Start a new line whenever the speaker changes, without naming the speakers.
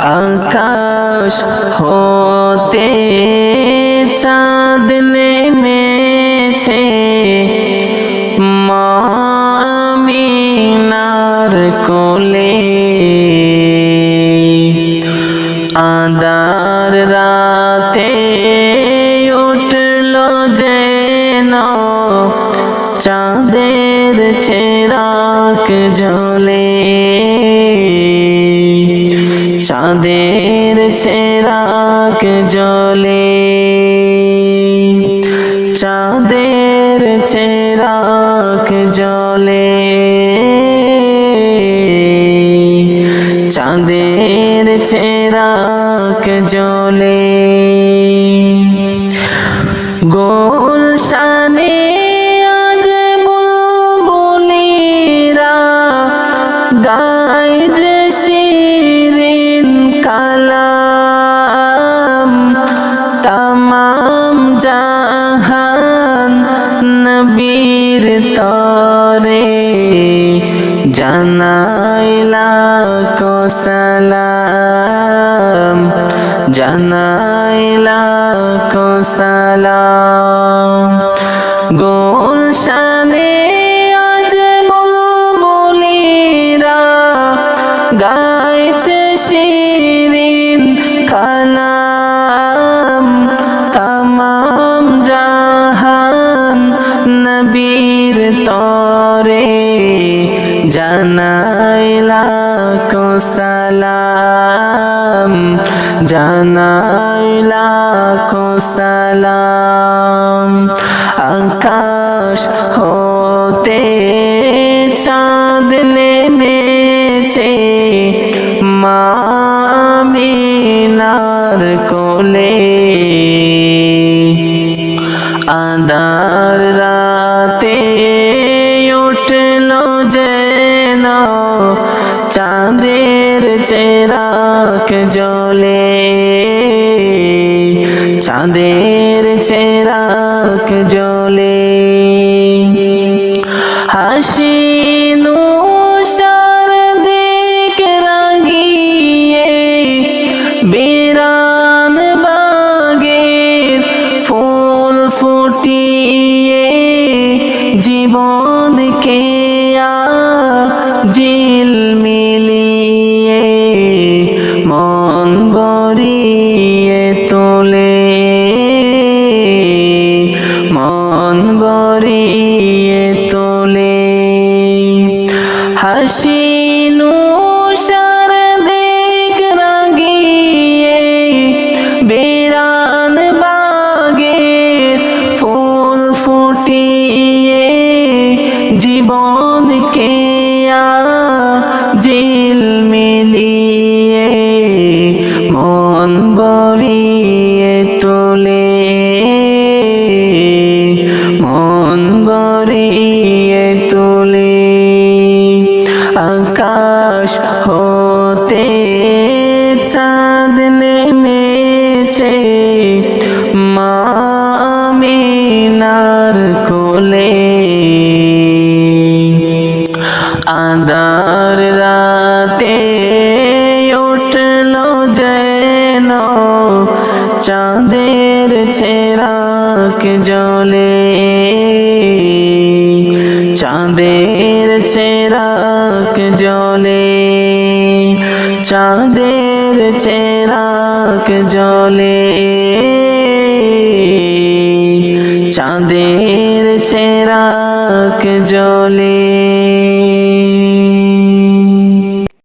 আকাশ হতে চাঁদ নেমেছে। মামিনার কোলে আদার রাতে উঠল যেন চাঁদের চেরাক জ্বলে। চাঁদের চেরাক জ্বলে চাঁদের চেরাক জ্বলে চাঁদের চেরাক জ্বলে গোল নবীর তরে জানাইলা কো সালাম জানাইলা কো সালাম। গুলশানে আজ বুলবুলিরা গাইছে শিরিন কালাম নবীর তরে জানাইলা সালাম জানাইলা সালাম। আকাশ হতে চাঁদ নেমেছে মামিনার কোলে। আদার যেন চাঁদের চেরাক জ্বলে চাঁদের চেরাক জ্বলে হাসিনু দিক রাগিয়ে বিরান বাগের ফুল ফুটিয়ে, জীবনকে জিল মিলিয়ে মন বরিয়ে তোলে। মন বরিয়ে তোলে। বাগের ফুল ফুটিয়ে জীবনকে জিল মিলিয়ে মন বরিয়ে তোলে। মন বরিয়ে তোলে। আকাশ আদার রাতে উঠল যেন চাঁদের ছেরাক জ্বলে চাঁদের ছেরাক জ্বলে চাঁদের ছেরাক জ্বলে চাঁদের ছেরাক জ্বলে